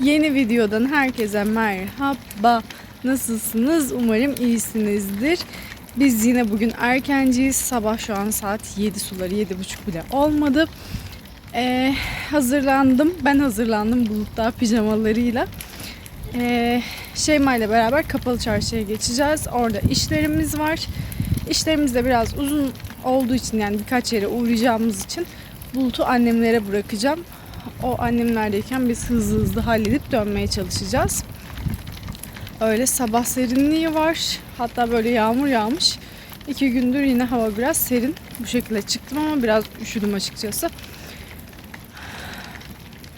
Yeni videodan herkese merhaba. Nasılsınız? Umarım iyisinizdir. Biz yine bugün erkenciyiz. Sabah şu an saat 7 suları, 7.30 bile olmadı. Ee, hazırlandım. Ben hazırlandım bulutlar pijamalarıyla. Ee, Şeyma ile beraber kapalı çarşıya geçeceğiz. Orada işlerimiz var. İşlerimiz de biraz uzun olduğu için yani birkaç yere uğrayacağımız için Bulut'u annemlere bırakacağım. O annemlerdeyken biz hızlı hızlı halledip dönmeye çalışacağız. Öyle sabah serinliği var. Hatta böyle yağmur yağmış. İki gündür yine hava biraz serin. Bu şekilde çıktım ama biraz üşüdüm açıkçası.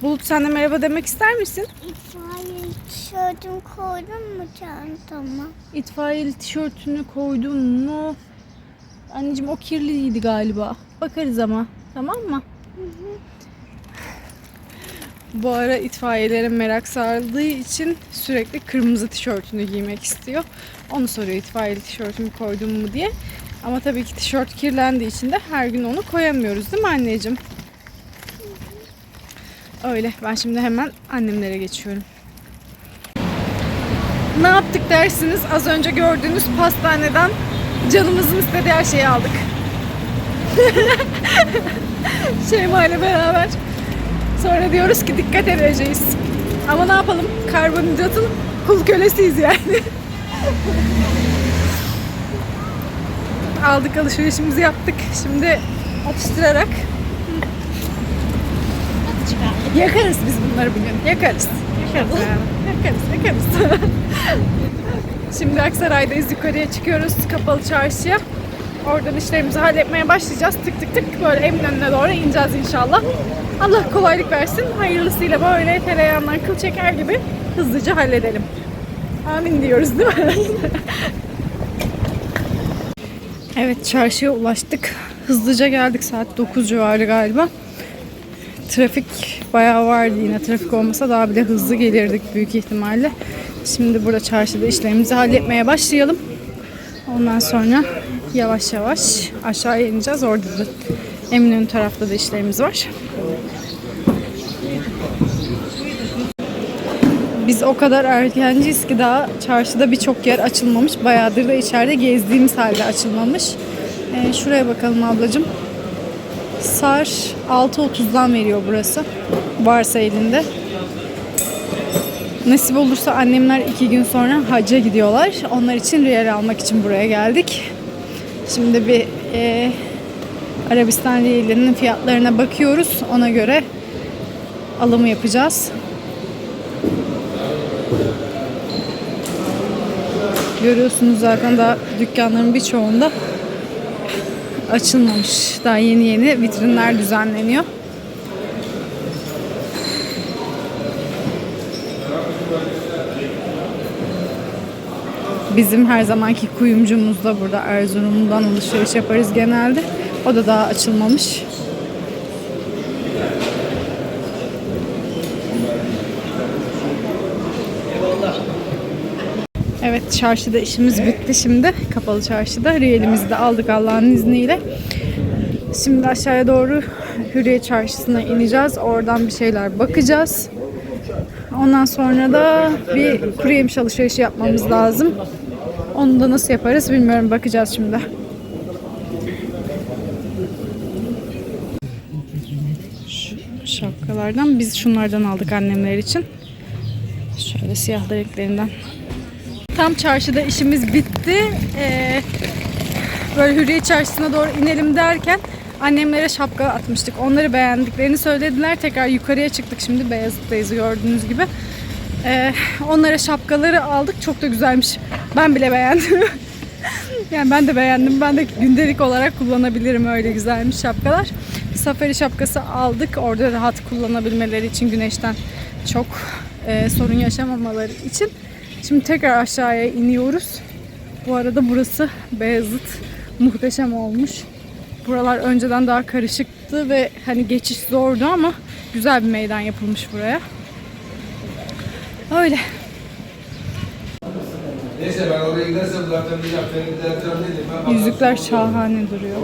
Bulut sen de merhaba demek ister misin? İtfaiye tişörtümü koydun mu çantama? İtfaiyeli tişörtünü koydun mu? Anneciğim o kirliydi galiba. Bakarız ama. Tamam mı? Bu ara itfaiyelere merak sardığı için sürekli kırmızı tişörtünü giymek istiyor. Onu soruyor itfaiyeli tişörtümü koydun mu diye. Ama tabii ki tişört kirlendiği için de her gün onu koyamıyoruz değil mi anneciğim? Öyle. Ben şimdi hemen annemlere geçiyorum. Ne yaptık dersiniz? Az önce gördüğünüz pastaneden canımızın istediği her şeyi aldık. Şeyma ile beraber. Sonra diyoruz ki dikkat edeceğiz. Ama ne yapalım? Karbonhidratın kul kölesiyiz yani. Aldık alışverişimizi yaptık. Şimdi atıştırarak yakarız biz bunları bugün. Yakarız. Yakarız. Yakarız, yakarız. Şimdi Aksaray'dayız. Yukarıya çıkıyoruz kapalı çarşıya. Oradan işlerimizi halletmeye başlayacağız. Tık tık tık böyle Eminönü'ne doğru ineceğiz inşallah. Allah kolaylık versin. Hayırlısıyla böyle tereyağından kıl çeker gibi hızlıca halledelim. Amin diyoruz değil mi? evet çarşıya ulaştık. Hızlıca geldik. Saat 9 civarı galiba. Trafik bayağı vardı yine. Trafik olmasa daha bile hızlı gelirdik büyük ihtimalle. Şimdi burada çarşıda işlerimizi halletmeye başlayalım. Ondan sonra yavaş yavaş aşağıya ineceğiz. Orada da Eminönü tarafta da işlerimiz var. Biz o kadar erkenciyiz ki daha çarşıda birçok yer açılmamış. Bayağıdır da içeride gezdiğimiz halde açılmamış. Ee, şuraya bakalım ablacığım. Sar 6.30'dan veriyor burası. Varsa elinde. Nasip olursa annemler iki gün sonra hacca gidiyorlar. Onlar için riyal almak için buraya geldik. Şimdi bir e, Arabistan riyalinin fiyatlarına bakıyoruz. Ona göre alımı yapacağız. Görüyorsunuz zaten daha dükkanların birçoğunda açılmamış. Daha yeni yeni vitrinler düzenleniyor. Bizim her zamanki kuyumcumuz da burada Erzurum'dan alışveriş yaparız genelde. O da daha açılmamış. Evet çarşıda işimiz bitti şimdi. Kapalı çarşıda. Riyelimizi de aldık Allah'ın izniyle. Şimdi aşağıya doğru Hürriye Çarşısı'na ineceğiz. Oradan bir şeyler bakacağız. Ondan sonra da bir kuru yemiş alışverişi yapmamız lazım. Onu da nasıl yaparız bilmiyorum. Bakacağız şimdi. Şu şapkalardan biz şunlardan aldık annemler için. Şöyle siyah renklerinden. Tam çarşıda işimiz bitti. Ee, böyle Hürriye Çarşısı'na doğru inelim derken annemlere şapka atmıştık. Onları beğendiklerini söylediler. Tekrar yukarıya çıktık şimdi. Beyazıt'tayız gördüğünüz gibi. Ee, onlara şapkaları aldık. Çok da güzelmiş. Ben bile beğendim. yani ben de beğendim. Ben de gündelik olarak kullanabilirim. Öyle güzelmiş şapkalar. Safari şapkası aldık. Orada rahat kullanabilmeleri için güneşten çok e, sorun yaşamamaları için. Şimdi tekrar aşağıya iniyoruz. Bu arada burası Beyazıt muhteşem olmuş. Buralar önceden daha karışıktı ve hani geçiş zordu ama güzel bir meydan yapılmış buraya. Öyle. Neyse ben oraya gidersem zaten diyeceğim seni düzelteceğim dedim. Ben Yüzükler şahane duruyor.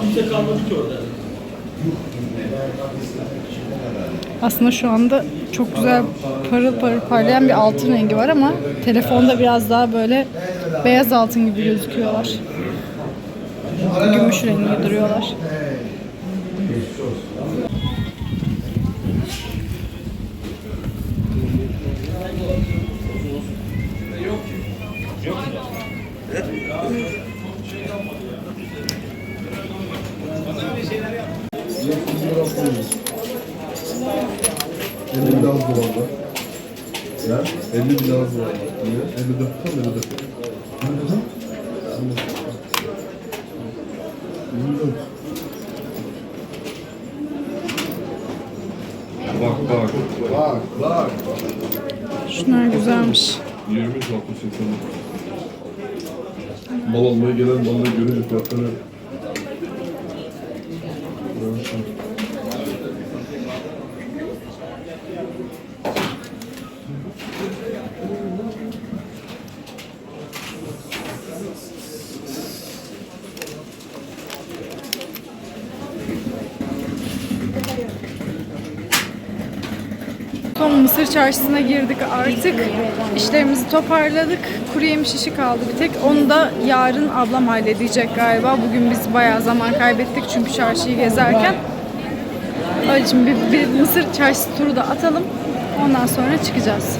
Kimse kalmadı ki orada. Aslında şu anda çok güzel parıl parıl parlayan bir altın rengi var ama telefonda biraz daha böyle beyaz altın gibi gözüküyorlar. Gümüş rengi duruyorlar. Bak bak. Bak bak. Şunlar güzelmiş. 20 60 80. Mal almaya gelen malları görünce fiyatları Son Mısır çarşısına girdik artık. İşlerimizi toparladık. Kuru yemiş işi kaldı bir tek. Onu da yarın ablam halledecek galiba. Bugün biz bayağı zaman kaybettik çünkü çarşıyı gezerken. Öyle bir, bir Mısır çarşısı turu da atalım. Ondan sonra çıkacağız.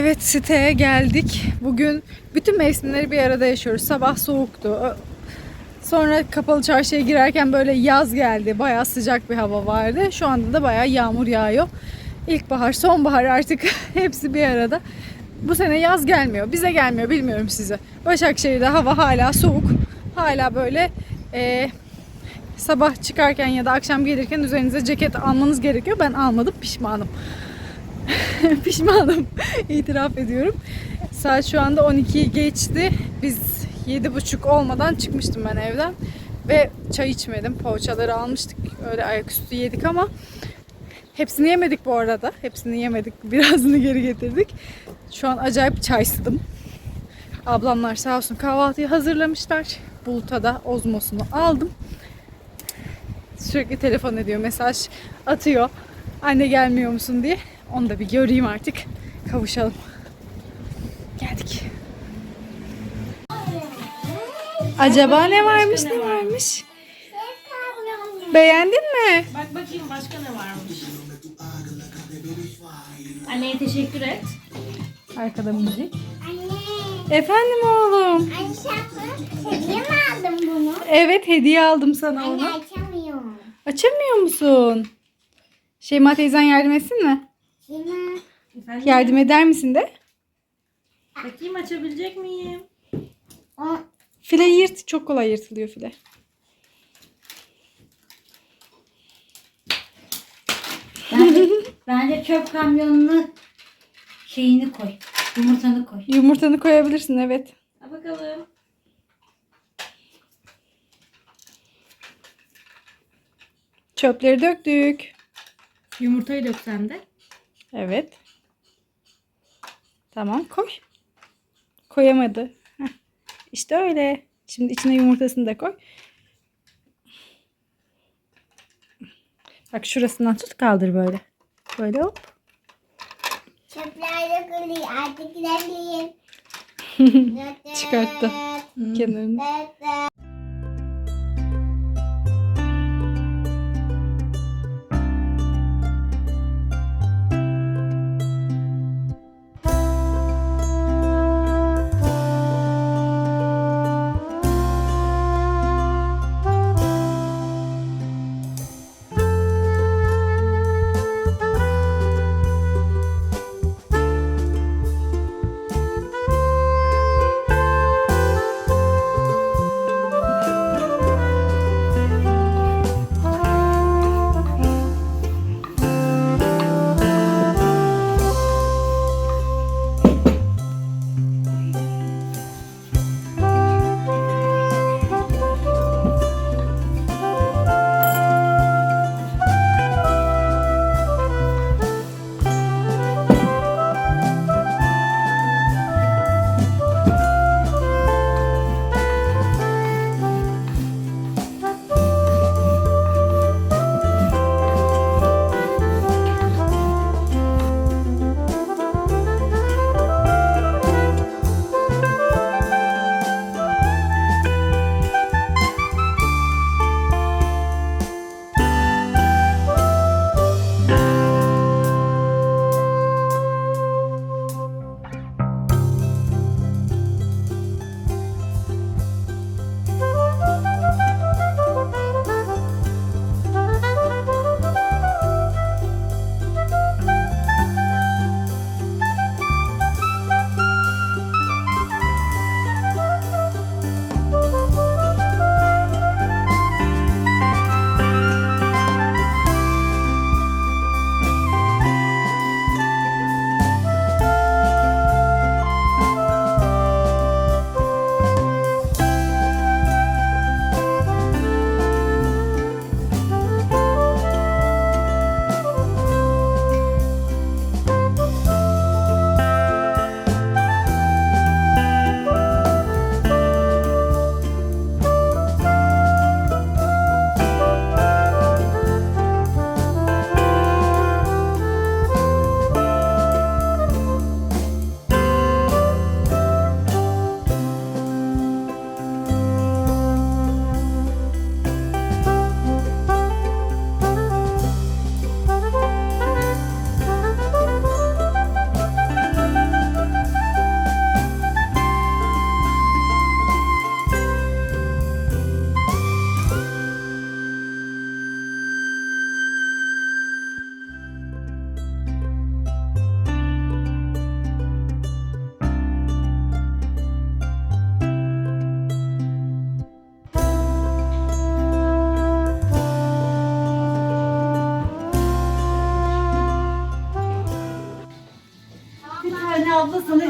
Evet siteye geldik. Bugün bütün mevsimleri bir arada yaşıyoruz. Sabah soğuktu. Sonra kapalı çarşıya girerken böyle yaz geldi. Bayağı sıcak bir hava vardı. Şu anda da bayağı yağmur yağıyor. İlkbahar, sonbahar artık hepsi bir arada. Bu sene yaz gelmiyor. Bize gelmiyor bilmiyorum size. Başakşehir'de hava hala soğuk. Hala böyle e, sabah çıkarken ya da akşam gelirken üzerinize ceket almanız gerekiyor. Ben almadım pişmanım. pişmanım. İtiraf ediyorum. Saat şu anda 12'yi geçti. Biz 7.30 olmadan çıkmıştım ben evden. Ve çay içmedim. Poğaçaları almıştık. Öyle ayaküstü yedik ama hepsini yemedik bu arada. Hepsini yemedik. Birazını geri getirdik. Şu an acayip çaysıdım. Ablamlar sağ olsun kahvaltıyı hazırlamışlar. Bulut'a da ozmosunu aldım. Sürekli telefon ediyor, mesaj atıyor. Anne gelmiyor musun diye. Onu da bir göreyim artık. Kavuşalım. Geldik. Acaba ne varmış ne varmış? Beğendin mi? Bak bakayım başka ne varmış. Anneye teşekkür et. Arkada müzik. Anne. Efendim oğlum. Anne sen hediye mi aldın bunu? Evet hediye aldım sana Anne onu. açamıyorum. Açamıyor musun? Şeyma teyzen yardım etsin mi? Yine Efendim? Yardım eder misin de? Bakayım açabilecek miyim? o File yırt. Çok kolay yırtılıyor file. Bence, bence çöp kamyonunu şeyini koy. Yumurtanı koy. Yumurtanı koyabilirsin evet. Ha bakalım. Çöpleri döktük. Yumurtayı dök sen de. Evet. Tamam koy. Koyamadı. Heh. İşte öyle. Şimdi içine yumurtasını da koy. Bak şurasından tut kaldır böyle. Böyle hop. çöpler dökülüyor. Artık gidelim. Çıkarttı. Kenarını.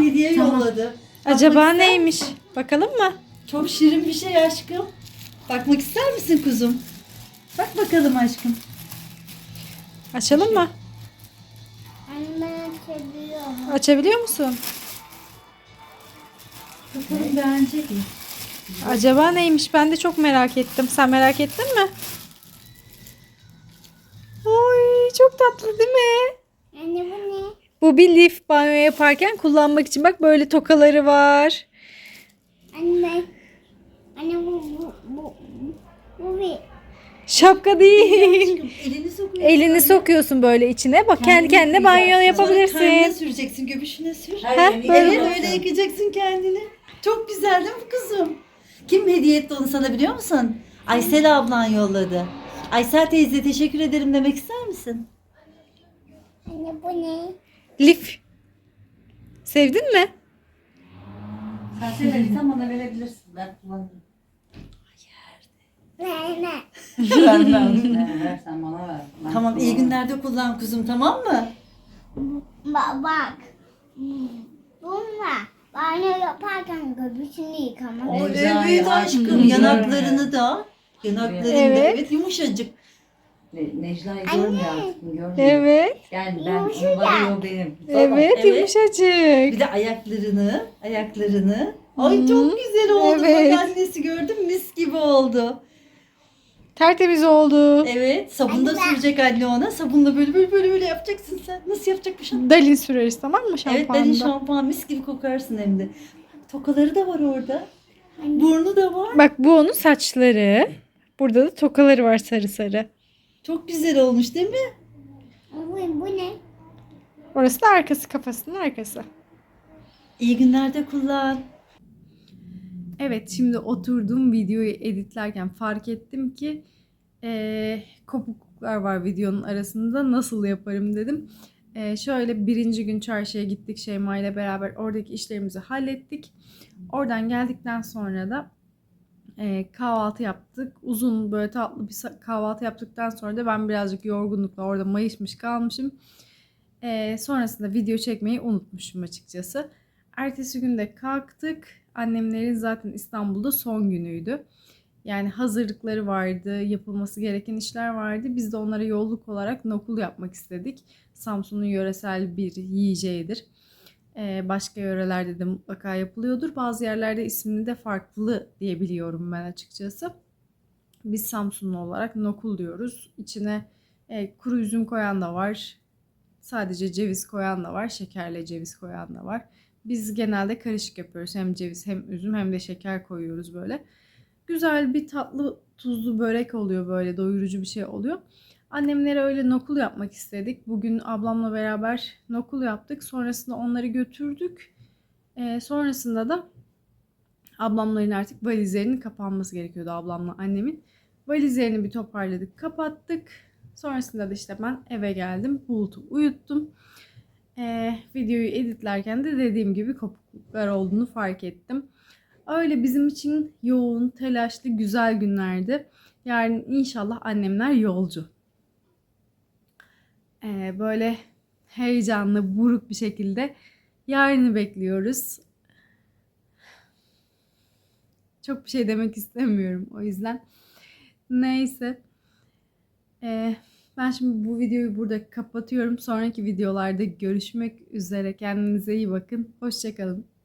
Hediye yolladı. Acaba Bakmak ister neymiş? Bakalım mı? Çok şirin bir şey aşkım. Bakmak ister misin kuzum? Bak bakalım aşkım. Açalım mı? Anne seviyorum. Açabiliyor musun? Bakalım beğenecek mi? Acaba neymiş? Ben de çok merak ettim. Sen merak ettin mi? Oy çok tatlı değil mi? Anne bu ne? Bu bir lif banyo yaparken kullanmak için. Bak böyle tokaları var. Anne. Anne bu bu bu bu bir. Şapka değil. Elini sokuyorsun. Elini sokuyorsun böyle içine. Bak kendi kendine banyo Sonra yapabilirsin. süreceksin, göbüşüne sür. Heh, Evet böyle. öyle yıkayacaksın kendini. Çok güzel değil mi kızım? Kim hediye etti onu sana biliyor musun? Aysel ablan yolladı. Aysel teyze teşekkür ederim demek ister misin? Anne bu ne? Lif. Sevdin mi? Sen seversen bana verebilirsin. Ben kullanırım. Ne ne? Vermem. Versen bana ver. Ben Tamam iyi günlerde kullan kuzum tamam mı? Ba bak. Bununla banyo yaparken göbüşünü yıkamak. O güzel aşkım yanaklarını da yanaklarını da Evet. evet yumuşacık. Ne- Necla'yı görmüyor artık. Görmüyor. Evet. Yani ben Yumuşacık. benim. Evet, evet. yumuşacık. Bir de ayaklarını, ayaklarını. Ay çok güzel oldu. Evet. Bak annesi gördün mü? mis gibi oldu. Tertemiz oldu. Evet, sabun da Anne ben- sürecek anne ona. Sabunla böyle böyle böyle böyle yapacaksın sen. Nasıl yapacakmışsın? Dalin süreriz tamam mı Evet, şampuanda? benim şampuan mis gibi kokarsın hem de. Bak, Tokaları da var orada. Burnu da var. Bak bu onun saçları. Burada da tokaları var sarı sarı. Çok güzel olmuş değil mi? Bu, bu ne? Orası da arkası kafasının arkası. İyi günlerde kullan. Evet şimdi oturdum videoyu editlerken fark ettim ki eee, kopukluklar var videonun arasında nasıl yaparım dedim. Eee, şöyle birinci gün çarşıya gittik Şeyma ile beraber oradaki işlerimizi hallettik. Oradan geldikten sonra da eee, kahvaltı yaptık. Uzun böyle tatlı bir kahvaltı yaptıktan sonra da ben birazcık yorgunlukla orada mayışmış kalmışım. Eee, sonrasında video çekmeyi unutmuşum açıkçası. Ertesi günde kalktık. Annemlerin zaten İstanbul'da son günüydü. Yani hazırlıkları vardı, yapılması gereken işler vardı. Biz de onlara yolluk olarak nokul yapmak istedik. Samsun'un yöresel bir yiyeceğidir. Ee, başka yörelerde de mutlaka yapılıyordur. Bazı yerlerde ismini de farklı diyebiliyorum ben açıkçası. Biz Samsunlu olarak nokul diyoruz. İçine e, kuru üzüm koyan da var. Sadece ceviz koyan da var. Şekerle ceviz koyan da var. Biz genelde karışık yapıyoruz. Hem ceviz hem üzüm hem de şeker koyuyoruz böyle. Güzel bir tatlı tuzlu börek oluyor böyle doyurucu bir şey oluyor. Annemlere öyle nokul yapmak istedik. Bugün ablamla beraber nokul yaptık. Sonrasında onları götürdük. Ee, sonrasında da ablamların artık valizlerinin kapanması gerekiyordu ablamla annemin. Valizlerini bir toparladık, kapattık. Sonrasında da işte ben eve geldim. Bulut'u uyuttum. Ee, videoyu editlerken de dediğim gibi kopukluklar olduğunu fark ettim. Öyle bizim için yoğun, telaşlı, güzel günlerdi. Yarın inşallah annemler yolcu. Ee, böyle heyecanlı, buruk bir şekilde yarını bekliyoruz. Çok bir şey demek istemiyorum o yüzden. Neyse. Ee, ben şimdi bu videoyu burada kapatıyorum. Sonraki videolarda görüşmek üzere. Kendinize iyi bakın. Hoşçakalın.